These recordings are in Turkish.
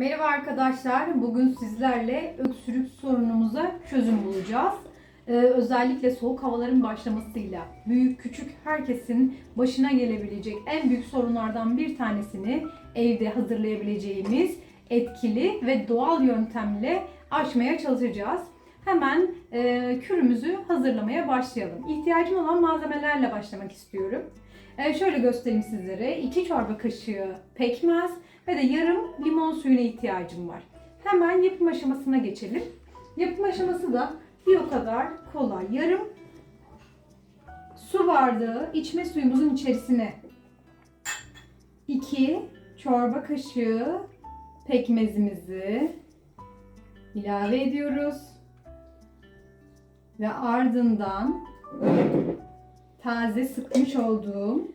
Merhaba arkadaşlar. Bugün sizlerle öksürük sorunumuza çözüm bulacağız. Ee, özellikle soğuk havaların başlamasıyla büyük küçük herkesin başına gelebilecek en büyük sorunlardan bir tanesini evde hazırlayabileceğimiz etkili ve doğal yöntemle aşmaya çalışacağız. Hemen e, kürümüzü hazırlamaya başlayalım. İhtiyacım olan malzemelerle başlamak istiyorum. E, şöyle göstereyim sizlere. 2 çorba kaşığı pekmez ve de yarım limon suyuna ihtiyacım var. Hemen yapım aşamasına geçelim. Yapım aşaması da bir o kadar kolay. Yarım su bardağı içme suyumuzun içerisine 2 çorba kaşığı pekmezimizi ilave ediyoruz. Ve ardından taze sıkmış olduğum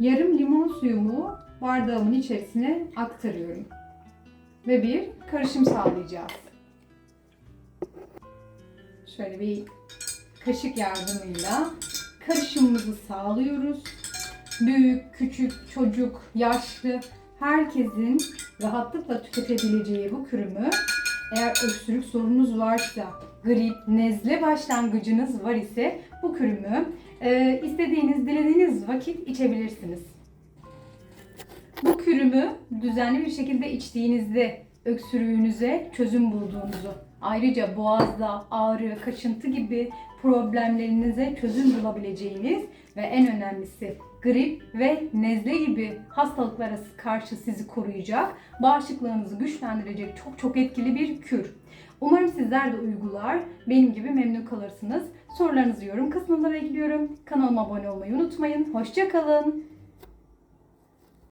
yarım limon suyumu bardağımın içerisine aktarıyorum. Ve bir karışım sağlayacağız. Şöyle bir kaşık yardımıyla karışımımızı sağlıyoruz. Büyük, küçük, çocuk, yaşlı herkesin rahatlıkla tüketebileceği bu kürümü eğer öksürük sorununuz varsa, grip, nezle başlangıcınız var ise bu kürümü e, istediğiniz, dilediğiniz vakit içebilirsiniz. Bu kürümü düzenli bir şekilde içtiğinizde öksürüğünüze çözüm bulduğunuzu, ayrıca boğazda ağrı, kaşıntı gibi problemlerinize çözüm bulabileceğiniz ve en önemlisi grip ve nezle gibi hastalıklara karşı sizi koruyacak, bağışıklığınızı güçlendirecek çok çok etkili bir kür. Umarım sizler de uygular, benim gibi memnun kalırsınız. Sorularınızı yorum kısmına bekliyorum. Kanalıma abone olmayı unutmayın. Hoşçakalın.